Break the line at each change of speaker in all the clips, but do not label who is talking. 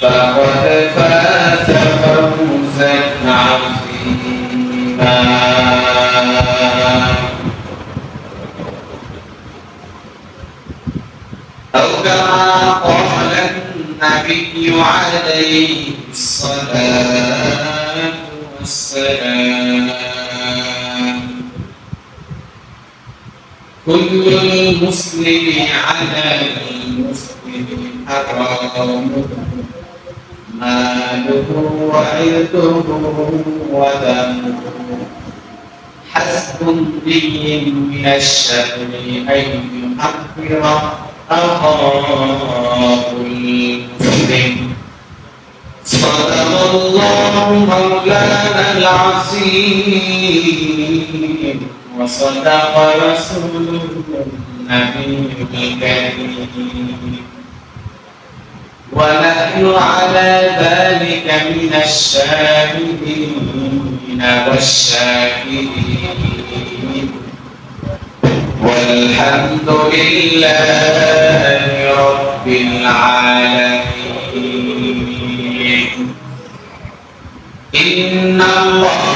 فقد فاز فوزا عظيما أو كما قال النبي عليه الصلاة والسلام. كل المسلم على المسلم حرام. ماله وعرضه ودمه. حسب امرئ من الشر أن يحقر أخاه المسلم. صدق الله مولانا العظيم. وصدق رسوله النبي الكريم. ونحن على ذلك من الشاهدين والشاكرين. والحمد لله رب العالمين. إن الله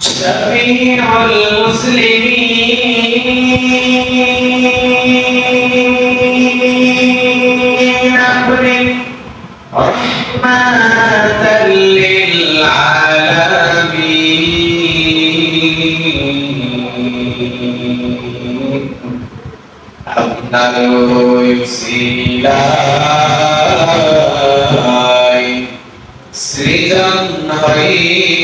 شفيع المسلمين أبرم رحمة للعالمين أبنى يسيلاي سجن خير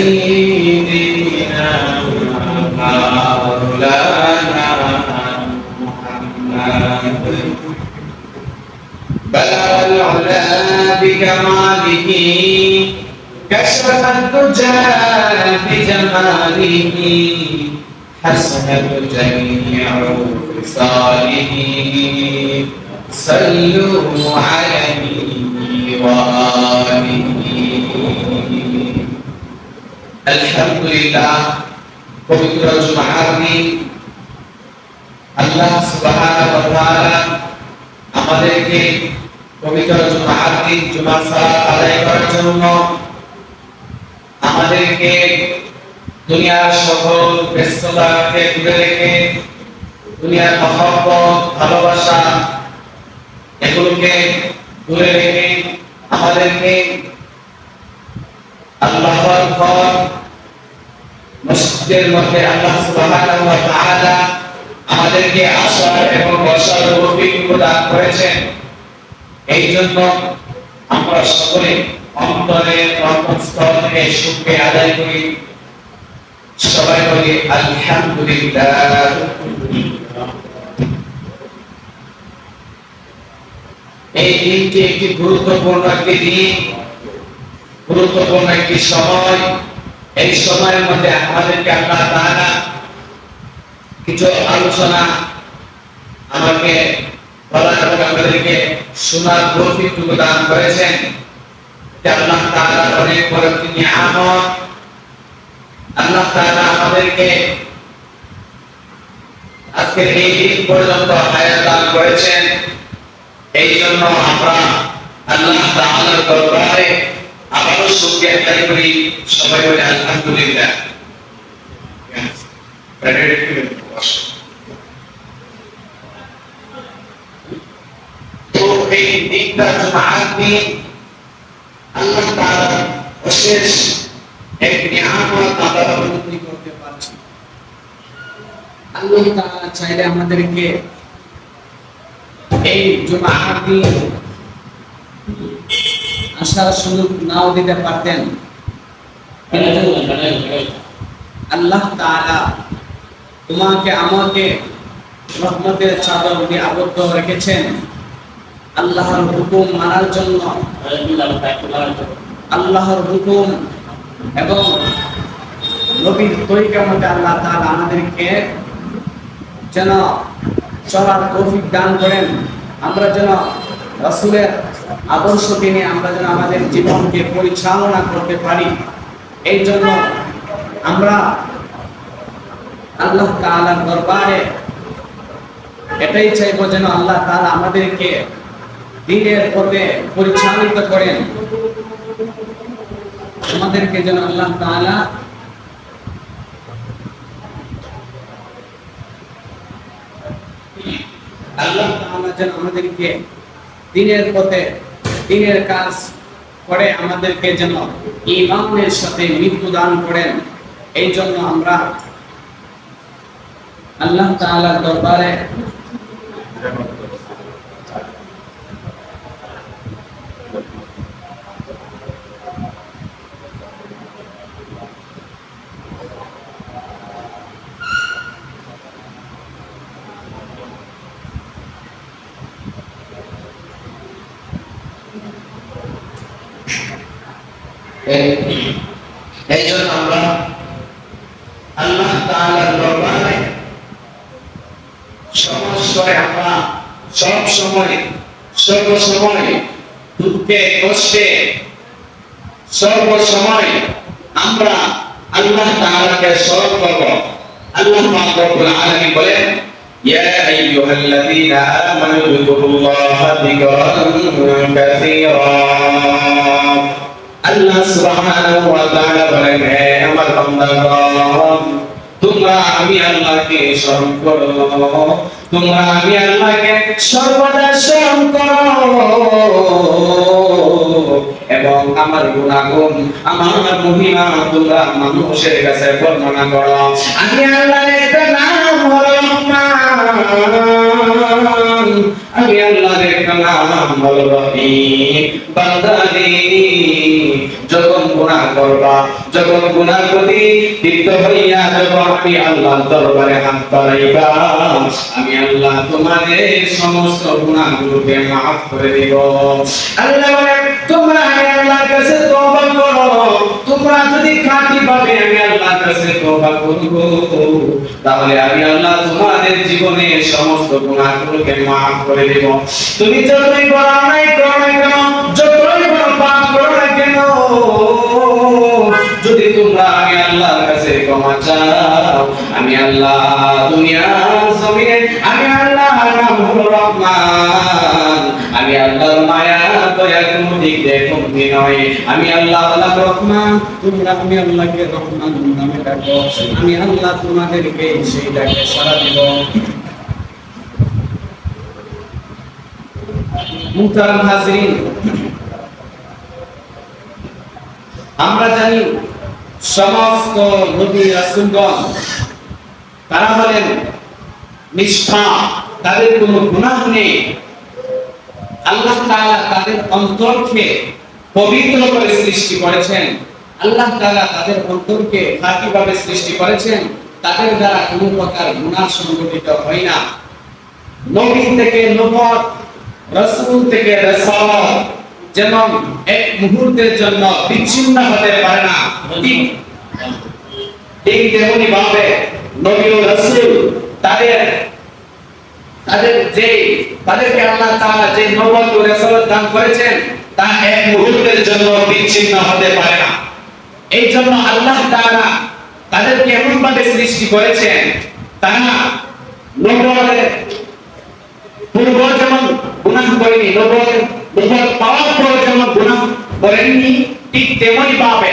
سيدنا مولانا محمد. بلغ العلا بكماله كشف الدجى بجماله. حسنت جميع خصاله صلوا عليه وآله আলহামদুলিল্লাহ, পবিত্র জুমার দিন। আল্লাহ সুবহানাহু আমাদেরকে পবিত্র জুমার দিন, জুমার সালাত আদায় করার জন্য আমাদেরকে দুনিয়ার সকল ব্যস্ততাকে দূরে রেখে, দুনিয়ার মহব্বত, ভালোবাসা এগুলোকে দূরে রেখে আমাদেরকে আল্লাহর ঘর মসজিদের মধ্যে আল্লাহ সুবহানাহু ওয়া তাআলা আমাদেরকে আসার এবং বসার তৌফিক প্রদান করেছেন। এই জন্য আমরা সকলে অন্তরের অন্তঃস্থল থেকে সুখে আদায় করি। সবাই বলি, আলহামদুলিল্লাহ। এই দিনটি একটি গুরুত্বপূর্ণ একটি দিন। গুরুত্বপূর্ণ একটি সময়। এই সময়ের মধ্যে আমাদেরকে আল্লাহ তাআলা কিছু আলোচনা আমাকে আপনাদেরকে শোনার তৌফিকটুকু দান করেছেন। আল্লাহ তাআলা অনেক বড় আল্লাহ তাআলা আমাদেরকে আজকের এই দিন পর্যন্ত হায়াত দান করেছেন। এই জন্য আমরা আল্লাহ দরবারে আবারও শুকরিয়া আদায় করি সবাই বলে আলহামদুলিল্লাহ। তো এই দিনটা জুমার দিন আল্লাহ তাআলা অশেষ এক নিয়ামত আমরা উপলব্ধি করতে পারছি
আল্লাহ তাআলা চাইলে আমাদেরকে এই জুমার দিন আসার সুযোগ নাও দিতে পারতেন। কিন্তু আল্লাহ তাআলা তোমাকে আমাকে রহমতের চাদর দিয়ে আবদ্ধ রেখেছেন। আল্লাহর হুকুম মানার জন্য। আল্লাহর হুকুম এবং নবীর তরিকার মধ্যে আল্লাহ তাআলা আমাদেরকে যেন চলার তৌফিক দান করেন। আমরা যেন রাসূলের আদর্শ নিয়ে আমরা যেন আমাদের জীবনকে পরিচালনা করতে পারি। এই জন্য আমরা আল্লাহ তাআলার দরবারে এটাই চাইব যেন আল্লাহ তাআলা আমাদেরকে দিনের পথে পরিচালিত করেন। আমাদেরকে যেন আল্লাহ তাআলা আল্লাহ তাআলা যেন আমাদেরকে দিনের পথে দিনের কাজ করে আমাদেরকে যেন ইমানের সাথে মৃত্যু দান করেন, এই জন্য আমরা আল্লাহ তাআলার দরবারে
এই- জন্য আমরা আল্লাহ দরবারে সমস্যায় আমরা সব সময় সর্ব দুঃখে, কষ্টে সর্ব আমরা আল্লাহ তাআলাকে স্মরণ করব। আল্লাহ পাক রব্বুল আলামিন বলেন আল্লাহ সুবহানাহু ওয়া তাআলা বলেন, হে আমার বান্দাগণ, তোমরা আমি আল্লাহকে স্মরণ করো। তোমরা আমি আল্লাহকে সর্বদা স্মরণ করো। এবং আমার গুণাগুণ, আমার মহিমা তোমরা মানুষের কাছে বর্ণনা করো। আমি আল্লাহর নাম হলো আমি আল্লাহর বান্দারে, যখন গুনাহ করবা আমি আল্লাহ তোমাদের সমস্ত গুনাহগুলোকে মাফ করে দিব। তোমরা আল্লাহর করো। যদি খাঁটি আমি আল্লাহর কাছে তওবা করব, তাহলে আমি আল্লাহ তোমাদের জীবনে সমস্ত গুনাহগুলোকে মাফ করে দেব। তুমি যতই বড় করো না কেন, যতই বড় পাপ করো না কেন, যদি তোমরা আমি আল্লাহর কাছে ক্ষমা চাও, আমি আল্লাহ দুনিয়ার জমিনে, আমি আল্লাহ নাম হলো রহমান আমি আল্লাহর মায়া দয়া কোনো দিক দিয়ে কমতি আমি আল্লাহ আল্লাহ রহমান
আমি আল্লাহকে রহমান নামে ডাকো। আমি আল্লাহ তোমাদেরকে সেই ডাকে সারা আমরা জানি সমস্ত নবী রাসূলগণ, তারা হলেন নিষ্ঠা, তাদের কোনো গুনাহ নেই।
আল্লাহ তাদের অন্তরকে পবিত্র করে সৃষ্টি করেছেন। আল্লাহ তাআলা তাদের অন্তরকে কীভাবে সৃষ্টি করেছেন। তাদের দ্বারা কোনো প্রকার গুনাহ সংগঠিত হয় না। নবী থেকে নবুয়ত রাসূল থেকে রাসালত যেমন এক মুহূর্তের জন্য বিচ্ছিন্ন হতে পারে না, ঠিক তেমনি ভাবে নবী ও রাসূল তাদের তাদের যে তাদেরকে আল্লাহ তাআলা যে নবুয়ত ও রাসালত দান করেছেন তা এক মুহূর্তের জন্য বিচ্ছিন্ন হতে পারে না। এই জন্য আল্লাহ তাআলা তাদেরকে এমন ভাবে সৃষ্টি করেছেন, তারা নবরের পূর্ব যেমন গুনাহ করেনি নবরের পাওয়ার পর যেমন গুনাহ করেননি, ঠিক তেমনি ভাবে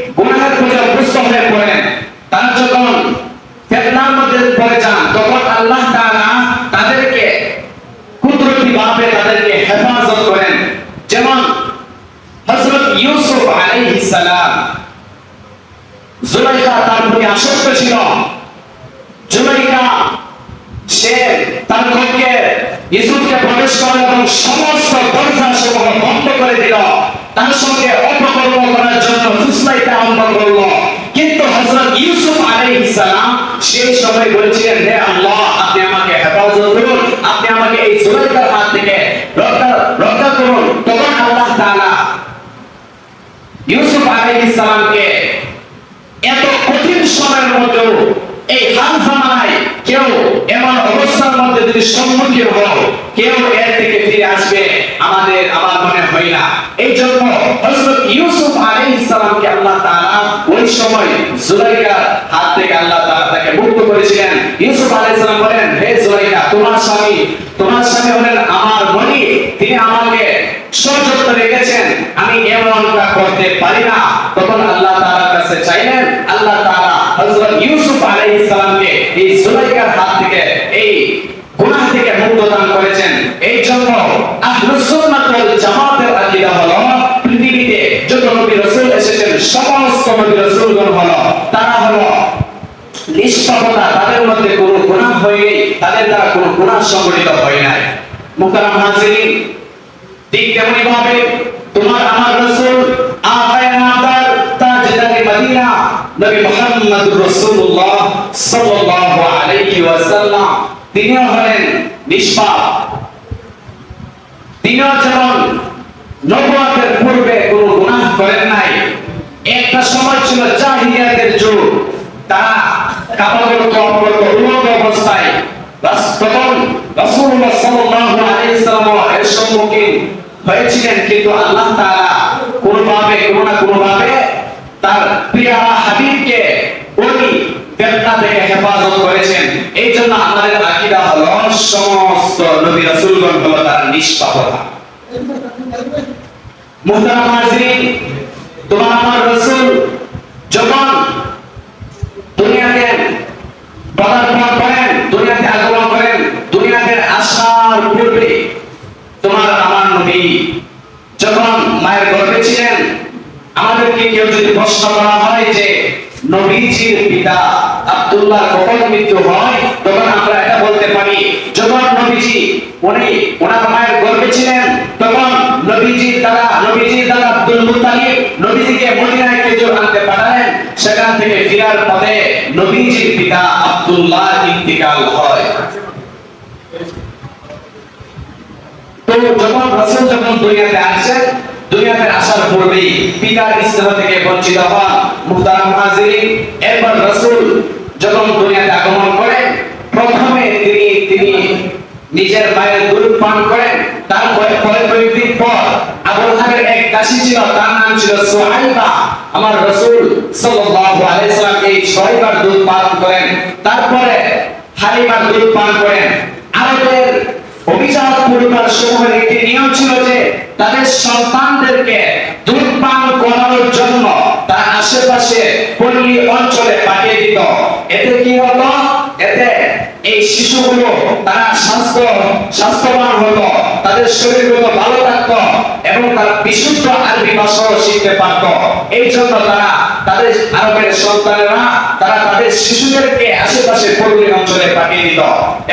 গুনাহের পূজা অভ্যস্ত হয়ে পড়েন তারা যখন ফেতনার মধ্যে যান, তখন আল্লাহ তাআলা তাদেরকে কুদরতি ভাবে তাদেরকে হেফাজত করেন। যেমন হযরত ইউসুফ আলাইহিস সালাম জুলাইখা তার প্রতি আসক্ত ছিল। জুলাইখা সে তার ঘরকে ইসুফকে প্রবেশ করে এবং সমস্ত দরজা সমূহ বন্ধ করে দিল। তার সঙ্গে অপকর্ম করার জন্য ফুসলাইতে আরম্ভ করল। কিন্তু হযরত ইউসুফ আলাইহিস সালাম সেই সময় বলেছিলেন, হে আল্লাহ, আপনি আমাকে হেফাজত করুন। আপনি আমাকে এই হাত থেকে রক্ষা রক্ষা করুন। আল্লাহ তাআলা ইউসুফ আলাইহিস সালামকে এত কঠিন সময়ের মধ্যেও এই হাল জামানায় এমন অবস্থার মধ্যে যদি সম্মুখীন হও, কেউ এর থেকে ফিরে আসবে আমাদের, আমার মনে হয় না। এই জন্য হজরত ইউসুফ আলাইহিস সালামকে আল্লাহ তাআলা ওই সময় জুলাইখার হাত থেকে আল্লাহ তাআলা তাকে মুক্ত করেছিলেন। ইউসুফ আলাইহিস সালাম বলেন, হে জুলাইখা তোমার স্বামী তোমার স্বামী হলেন আমার মনি তিনি আমাকে সযত্ন রেখেছেন। আমি এমনটা করতে পারি না। তখন আল্লাহ তাআলার কাছে চাইলেন, আল্লাহ তাআলা হযরত ইউসুফ আলাইহিস সালামকে এই জুলাইখার হাত থেকে, এই গুনাহ থেকে মুক্ত দান করেছেন। এই জন্য আহলুস সুন্নাত ওয়াল জামাতের আকীদা হলো পৃথিবীতে যত নবী রাসূল এসেছেন, সমস্ত নবী রাসূলগণ হলো, তারা হলো নিষ্পাপতা, তাদের মধ্যে কোনো গুনাহ হয়নি তাদের দ্বারা কোনো গুনাহ সংঘটিত হয় নাই। মুহতারাম হাজিরিন, ঠিক তেমনি ভাবে তোমার আমার রাসূল আকায়ে নাদার তাজদারে মদিনা, নবী মুহাম্মদুর রাসূলুল্লাহ সাল্লাল্লাহু আলাইহি ওয়াসাল্লাম তিনি হলেন নিষ্পাপ। তিনিও যেমন নবুয়াতের করেন নাই। একটা সময় ছিল জাহিলিয়াতের যুগ। তারা কাপড় কম করতো উলঙ্গ অবস্থায় রাস- তখন রাসূলুল্লাহ সাল্লাল্লাহু আলাইহি সাল্লাম এর সম্মুখীন হয়েছিলেন। কিন্তু আল্লাহ তাআলা কোনোভাবে, কোনো না কোনোভাবে তার প্রিয় হাবিবকে ওই ফেতনা থেকে হেফাজত করেছেন। এই জন্য আমাদের আকীদা হলো সমস্ত নবী রাসূলগণ হলো তারা নিষ্পাপতা মুহতারাম হাজিরিন তোমার আমার রাসূল যখন পদার্পণ করেন আগমন করেন আসার পূর্বে তোমার আমার নবী যখন মায়ের ছিলেন, আমাদেরকে কেউ যদি প্রশ্ন করা হয় যে নবীজির পিতা আব্দুল্লাহ কখন মৃত্যু হয়, তখন আমরা এটা বলতে পারি, যখন নবীজি উনি ওনার মায়ের গর্ভে ছিলেন, তখন নবীজির দ্বারা নবীজির দ্বারা আব্দুল নবীজিকে মদিনায় আনতে পাঠালেন। সেখান থেকে ফিরার পথে নবীজির পিতা আব্দুল্লাহ ইন্তিকাল হয়। তো যখন যখন দুনিয়াতে আসেন দুনিয়াতে আসার পূর্বেই পিতার থেকে বঞ্চিত হন মুহতারাম হাজিরিন। এরপর রাসূল যখন দুনিয়াতে আগমন করেন, প্রথমে তিনি তিনি নিজের মায়ের দুধ পান করেন, তারপরে পরে পর আবু লাহাবের এক দাসী ছিল, তার নাম ছিল সুহাইবা। আমার রাসূল সাল্লাল্লাহু আলাইহি সাল্লাম এই সুহাইবার দুধ পান করেন, তারপরে হালিমার দুধ পান করেন। আরবের অভিজাত পরিবার সমূহের একটি নিয়ম ছিল যে, তাদের সন্তানদেরকে দুধ পান করানোর জন্য তার আশেপাশে পল্লী অঞ্চলে পাঠিয়ে দিত। এতে কি হতো? এতে এই শিশুগুলো, তারা স্বাস্থ্য, স্বাস্থ্যবান হতো, তাদের শরীরগুলো ভালো থাকতো এবং তারা বিশুদ্ধ আরবি ভাষাও শিখতে পারত। এই জন্য তারা তাদের আরবের সন্তানেরা, তারা তাদের শিশুদেরকে আশেপাশে পল্লী অঞ্চলে পাঠিয়ে দিত।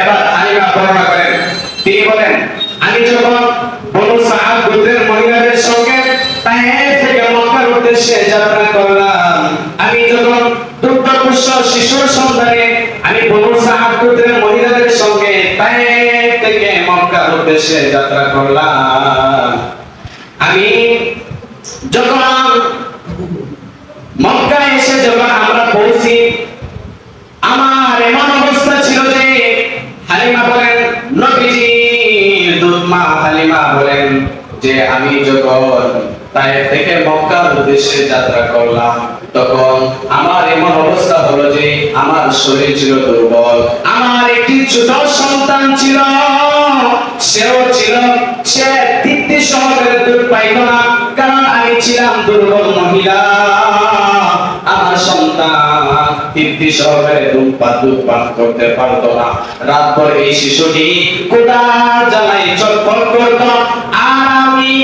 এবার আলিমা বর্ণনা করেন। তিনি বলেন, আমি যখন বনু সাহাব গোত্রের মহিলাদের সঙ্গে তায়েফ থেকে মক্কার উদ্দেশ্যে যাত্রা করলাম, আমি যখন দুগ্ধপুষ্য শিশুর সন্ধানে আমি বনু সাহাব গোত্রের মহিলাদের সঙ্গে তায়েফ থেকে মক্কার উদ্দেশ্যে যাত্রা করলাম। আমি যখন মক্কা এসে যখন আমরা পৌঁছি, আমার এমন অবস্থা ছিল যে হালিমা বলেন, নবীজি, দুধমা হালিমা বলেন যে, আমি যখন তাই থেকে মক্কার উদ্দেশ্যে যাত্রা করলাম তখন আমার এমন অবস্থা হলো যে আমার শরীর ছিল দুর্বল। আমার একটি ছোট সন্তান ছিল। সেও ছিল, সে তৃপ্তি সহকারে দুধ পাইত না, কারণ আমি ছিলাম দুর্বল মহিলা। আমার তৃপ্তি দুধ দুধ পান করতে এই শিশুটি কোটা আমি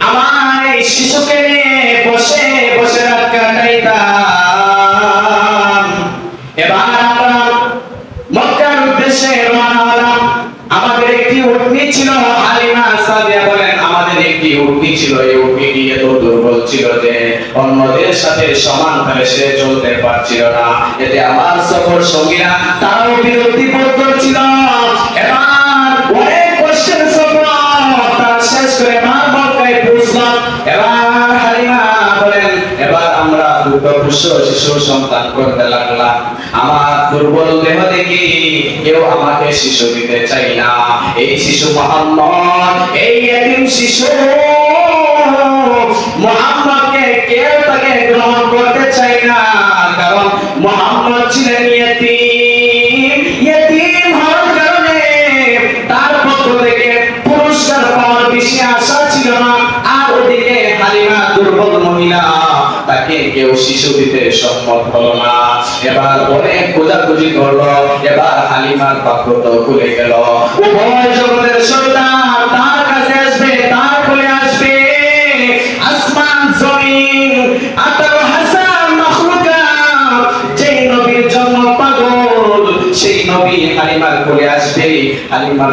আমার এই শিশুকে নিয়ে বসে বসে রাত কাটাইতাম এবার আমরা মক্কার উদ্দেশ্যে রওনা হলাম আমাদের একটি উটনি ছিল হালিমা সাদিয়া বলেন উটনি ছিল, এই উটনিটি এত দুর্বল ছিল যে অন্যদের সাথে সমান ভাবে সে চলতে পারছিল না। এতে আমার সফর সঙ্গীরা তারাও বিরক্তি বোধ করছিল। এবার আমার আমরা দুর্গপুষ্য শিশু সন্তান করতে লাগলাম। আমার দুর্বল দেহ দেখি কেউ আমাকে শিশু দিতে চাই না। এই শিশু মোহাম্মদ, এই এতিম শিশু মোহাম্মদকে কেউ তাকে গ্রহণ করতে চাই না। কারণ মোহাম্মদ ছিলেন তার পক্ষ থেকে পুরস্কার না। আর দুর্বল মহিলা, তাকে কেউ শিশু দিতে সম্মত হলো না। এবার অনেক খোঁজাখুঁজি করল এবার হালিমার পাত্র তো খুলে গেল। উভয় জগতের সন্তান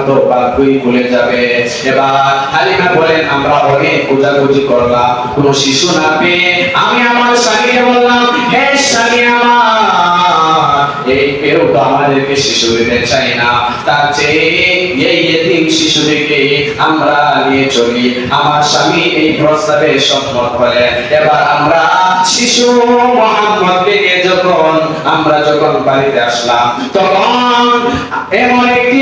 তো বাকুই ভুলে যাবে। এবার হালিমা বলেন, আমরা অনেক খোঁজাখুঁজি করলাম, কোনো শিশু না পেয়ে আমি আমার স্বামীকে বললাম, হে স্বামী আমার, এই কেউ তো আমাদেরকে শিশু দিতে চাই না। তার চেয়ে এই এতিম শিশুটিকে আমরা নিয়ে চলি। আমার স্বামী এই প্রস্তাবে সম্মত হলেন। এবার আমরা শিশু মোহাম্মদকে নিয়ে যখন, আমরা যখন বাড়িতে আসলাম, তখন এমন একটি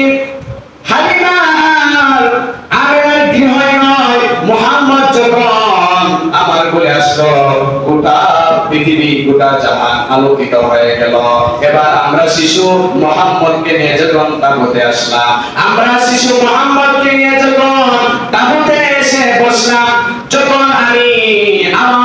পৃথিবী, গোটা জাহান আলোকিত হয়ে গেল। এবার আমরা শিশু মোহাম্মদকে নিয়ে যখন তাবুতে আসলাম, আমরা শিশু মোহাম্মদকে নিয়ে যখন তাবুতে এসে বসলাম, যখন আমি আমার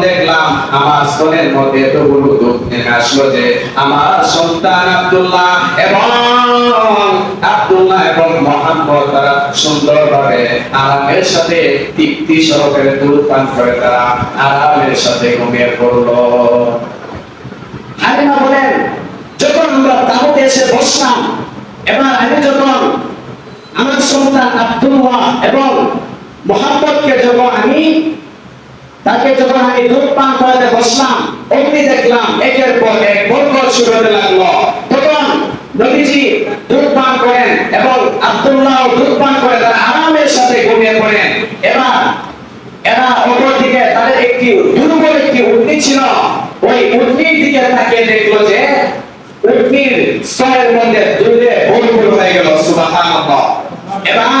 দেখলাম আমার স্তনের মধ্যে এতগুলো নেমে আসলো যে আমার সন্তান আব্দুল্লাহ এবং আব্দুল্লাহ এবং মোহাম্মদ তারা সুন্দরভাবে আরামের সাথে তৃপ্তি সহকারে দুধ করে তারা আরামের সাথে ঘুমিয়ে পড়ল। হালিমা বলেন, যখন আমরা তাবুতে এসে বসলাম, এবার আমি যখন আমার সন্তান আব্দুল্লাহ এবং মোহাম্মদকে যখন আমি তাকে যখন আমি দুধ পান করাতে বসলাম অগ্নি দেখলাম একের পর এক বন্ধ শুরু হতে লাগল। তখন নদীজি দুধ পান করেন এবং আব্দুল্লাহ দুধ পান করে তারা আরামের সাথে ঘুমিয়ে পড়েন। এবার এরা অপরদিকে তাদের একটি দুর্বল একটি ছিল। ওই উটনির দিকে তাকে দেখল যে মধ্যে হয়ে গেল সুবাহ এবার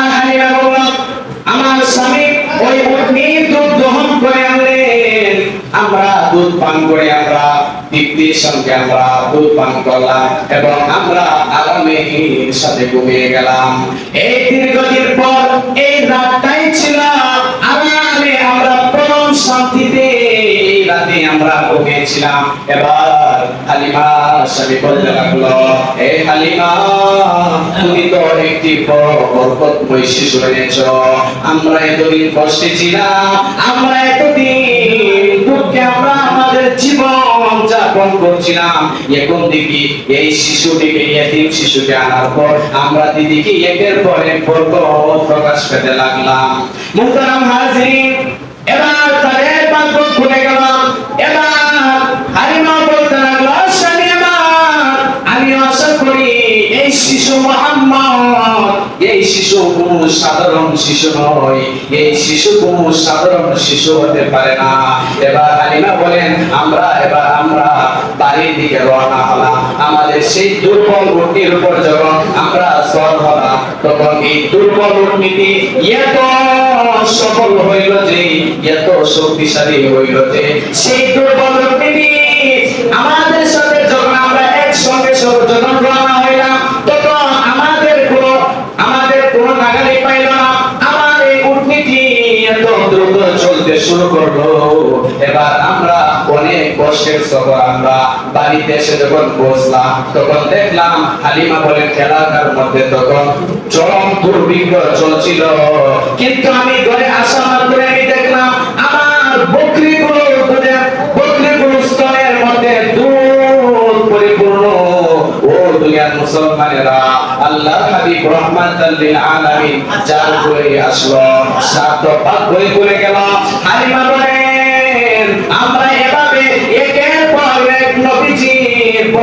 দুধ পান করে আমরা তৃপ্তির সঙ্গে আমরা দুধ পান করলাম এবং আমরা আরামের সাথে ঘুমিয়ে গেলাম। এই দীর্ঘদিন পর এই রাতটাই ছিল আরামে আমরা পরম শান্তিতে রাতে আমরা ঘুমিয়েছিলাম। এবার হালিমা স্বামী বলতে লাগল, এ হালিমা, তুমি তো একটি বরকতময় শিশু এনেছ। আমরা এতদিন কষ্টে ছিলাম, আমরা এতদিন দুঃখে আমরা আমাদের জীবন যাপন করছিলাম। এখন দেখি এই শিশুটিকে, এতিম শিশুকে আনার পর আমরা দিদিকে একের পর এক বর্গ প্রকাশ পেতে লাগলাম। মুহতারাম হাজির এবার তাদের বাক্য খুলে গেলাম। এবার হালিমা শিশু মোহাম্মদ, এই শিশু কোনো সাধারণ শিশু নয়, এই শিশু কোনো সাধারণ শিশু হতে পারে না। এবার হালিমা বলেন, আমরা, এবার আমরা বাড়ির দিকে রওনা হলাম। আমাদের সেই দুর্বল উটনির উপর যখন আমরা সর হলাম, তখন এই দুর্বল উটনিটি এত সফল হইল যে, এত শক্তিশালী হইল যে, সেই দুর্বল উটনিটি আমাদের সাথে যখন আমরা একসঙ্গে সব যখন রওনা হইলাম তখন আমাদের কোনো আমাদের কোনো নাগালি পাইল না আমার এই উটনিটি এত দ্রুত চলতে শুরু করল। এবার আমরা অনেক কষ্টের সফর, আমরা বাড়িতে এসে যখন বসলাম, তখন দেখলাম হালিমা বলে এলাকার মধ্যে তখন চরম দুর্ভিক্ষ চলছিল। কিন্তু আমি ঘরে আসা মাত্র আমি দেখলাম, আমার বকরিগুলো দুনিয়ার মুসলমানেরা আল্লাহ হাবিব আলামিন আসলো, সাত করে করে গেল। আমরা এভাবে পর এক নবীজির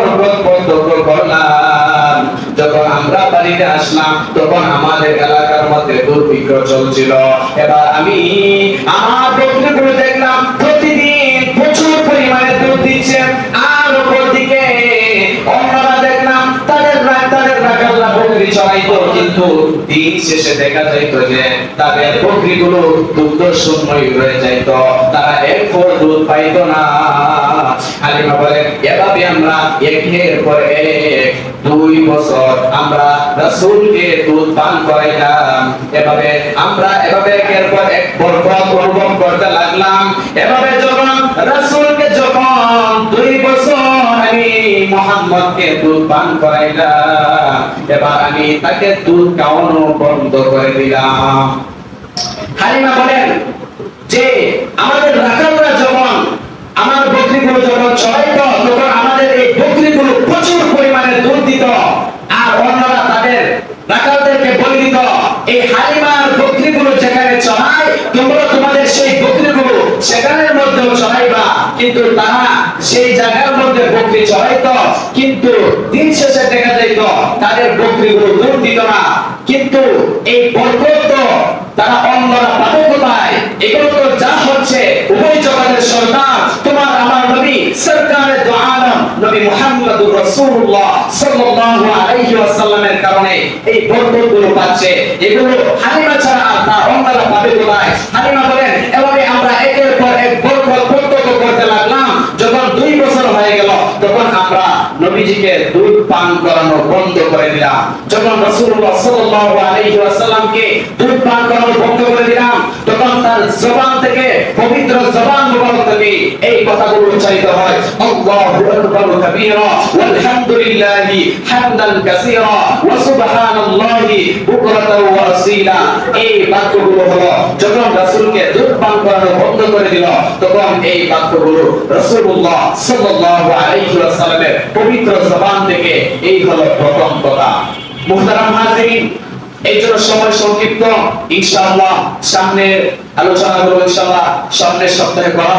করলাম। যখন আমরা বাড়িতে আসলাম, তখন আমাদের এলাকার মধ্যে দুর্ভিক্ষ চলছিল। এবার আমি আমার বন্ধুগুলো দেখলাম, প্রতিদিন প্রচুর পরিমাণে দুধ দিচ্ছে আর উপর দিকে অন্যরা দেখলাম তাদের রা- তাদের রাখাল্লা বকরি কিন্তু দিন শেষে দেখা যাইত যে তাদের বকরিগুলো দুগ্ধ শূন্যই হয়ে যাইত। তারা এক ফোর দুধ পাইতো না। হালিমা বলেন, এভাবে আমরা একের পর এক দুই বছর আমরা রাসূলকে দুধ পান করাইলাম। এভাবে আমরা এভাবে একের পর এক বরকত অনুভব করতে লাগলাম। এভাবে যখন রাসূলকে যখন দুই বছর আমি মোহাম্মদকে দুধ পান করাইলাম, এবার আমি তাকে দুধ খাওয়ানো বন্ধ করে দিলাম। হালিমা বলেন, যে আমাদের রাখালরা যখন আমার বকরিগুলো যখন চড়াইতো তখন আমাদের এই বকরিগুলো প্রচুর পরিমাণে দুধ দিত আর অন্যরা তাদের রাখালদেরকে বলে দিত, এই হালিমার বকরিগুলো যেখানে চড়ায় তোমরা তোমাদের সেই বকরিগুলো সেখানের মধ্যেও চড়াইবা কিন্তু তারা সেই জায়গার মধ্যে বকরি চড়াইতো। কিন্তু দিন শেষে দেখা যাইত, তাদের বকরিগুলো দুধ দিত না। কিন্তু এই বরকত তারা অন্যরা পাবে কোথায়? এগুলো তো যা হচ্ছে, উভয় জগতের সর্দার তোমার আমার নবী, সরকারে দো আলম, নবী মুহাম্মদুর রাসূলুল্লাহ সাল্লাল্লাহু আলাইহি ওয়াসাল্লামের কারণে এই বরকতগুলো পাচ্ছে। এগুলো হালিমা ছাড়া আর তা অন্যরা পাবে কোথায়? হালিমা বলেন, এভাবে আমরা একের পর এক বরকত প্রত্যক্ষ করতে লাগলাম যখন দুই বছর হয়ে গেল তখন আমরা নবীজিকে দুধ পান করানো বন্ধ করে দিলাম। যখন রাসূলুল্লাহ সাল্লাল্লাহু আলাইহি ওয়াসাল্লামকে দুধ পান করানো বন্ধ করে দিলাম, তখন তার জবান থেকে পবিত্র জবান মুবারক থেকে এই কথাগুলো উচ্চারিত হয়। আল্লাহু আকবার কাবীরা, ওয়ালহামদুলিল্লাহি হামদান কাসীরা, ওয়া সুবহানাল্লাহি বুকরাতাও ওয়া এই বাক্যগুলো হলো, যখন রাসূলকে দুধ পান করানো বন্ধ করে দিল, তখন এই বাক্যগুলো রাসূলুল্লাহ সাল্লাল্লাহু আলাইহি ওয়াসাল্লামের পবিত্র জবান থেকে এই হলো প্রথম কথা। মুহতারাম হাজিরিন, এই জন্য সময় সংক্ষিপ্ত। ইনশাআল্লাহ সামনের আলোচনাগুলো ইনশাআল্লাহ সামনের সপ্তাহে করা